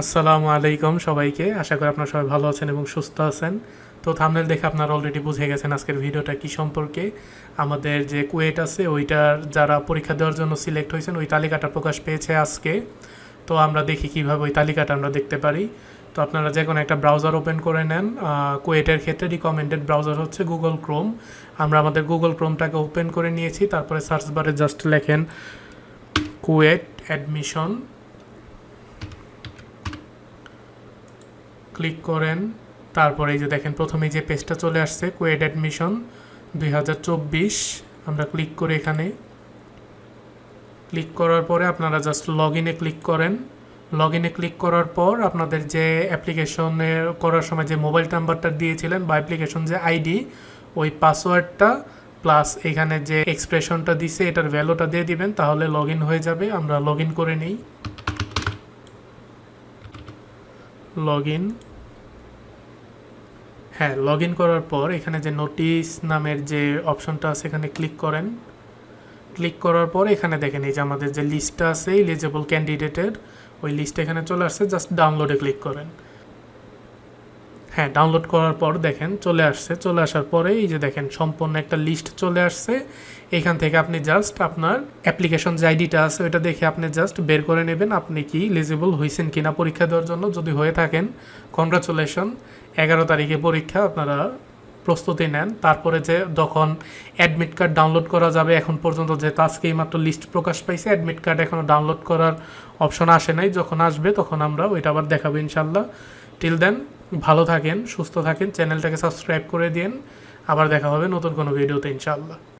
আসসালামু আলাইকুম সবাইকে। আশা করি আপনারা সবাই ভালো আছেন এবং সুস্থ আছেন। তো থামনেল দেখে আপনারা অলরেডি বুঝে গেছেন আজকের ভিডিওটা কি সম্পর্কে। আমাদের যে কুয়েট আছে, ওইটার যারা পরীক্ষা দেওয়ার জন্য সিলেক্ট হয়েছেন, ওই তালিকাটা প্রকাশ পেয়েছে আজকে। তো আমরা দেখি কীভাবে ওই তালিকাটা আমরা দেখতে পারি। তো আপনারা যে কোনো একটা ব্রাউজার ওপেন করে নেন। কুয়েটের ক্ষেত্রে রিকমেন্ডেড ব্রাউজার হচ্ছে গুগল ক্রোম আমরা আমাদের গুগল ক্রোমটাকে ওপেন করে নিয়েছি, তারপরে সার্চ বারে জাস্ট লেখেন কুয়েট অ্যাডমিশন ক্লিক করেন। তারপরে এই যে দেখেন, প্রথমে যে পেজটা চলে আসছে কুয়েট অ্যাডমিশন দুই হাজার চব্বিশ। আমরা ক্লিক করে এখানে। ক্লিক করার পরে আপনারা জাস্ট লগ ইনে ক্লিক করেন। লগ ইনে ক্লিক করার পর আপনাদের যে অ্যাপ্লিকেশনে করার সময় যে মোবাইল নাম্বারটা দিয়েছিলেন বা অ্যাপ্লিকেশন যে আইডি ওই পাসওয়ার্ডটা প্লাস এখানে যে এক্সপ্রেশনটা দিছে, এটার ভ্যালুটা দিয়ে দিবেন, তাহলে লগ হয়ে যাবে। আমরা লগ করে নিই। লগ হ্যাঁ লগ ইন করার পর এখানে যে নোটিস নামের যে অপশনটা আছে, এখানে ক্লিক করেন। ক্লিক করার পর এখানে দেখেন এই যে আমাদের যে লিস্টটা আছে ইলিজেবল ক্যান্ডিডেটের ওই লিস্ট এখানে চলে আসছে জাস্ট ডাউনলোডে ক্লিক করেন। হ্যাঁ ডাউনলোড করার পর দেখেন চলে আসছে। চলে আসার পরে এই যে দেখেন সম্পূর্ণ একটা লিস্ট চলে আসছে। এখান থেকে আপনি জাস্ট আপনার অ্যাপ্লিকেশন যে আইডিটা আছে, ওইটা দেখে আপনি জাস্ট বের করে নেবেন। আপনি কি এলিজিবল হয়েছেন কিনা পরীক্ষা দেওয়ার জন্য যদি হয়ে থাকেন কনগ্রাচুলেশন এগারো তারিখে পরীক্ষা আপনারা প্রস্তুতি নেন। তারপরে যে যখন অ্যাডমিট কার্ড ডাউনলোড করা যাবে, এখন পর্যন্ত যেহেতু আজকেই মাত্র লিস্ট প্রকাশ পাইছে অ্যাডমিট কার্ড এখনও ডাউনলোড করার অপশন আসে নাই। যখন আসবে তখন আমরা ওইটা আবার দেখাবো ইনশাল্লাহ টিল দেন ভালো থাকেন, সুস্থ থাকেন, চ্যানেলটাকে সাবস্ক্রাইব করে দিন আবার দেখা হবে নতুন কোনো ভিডিওতে ইনশাল্লাহ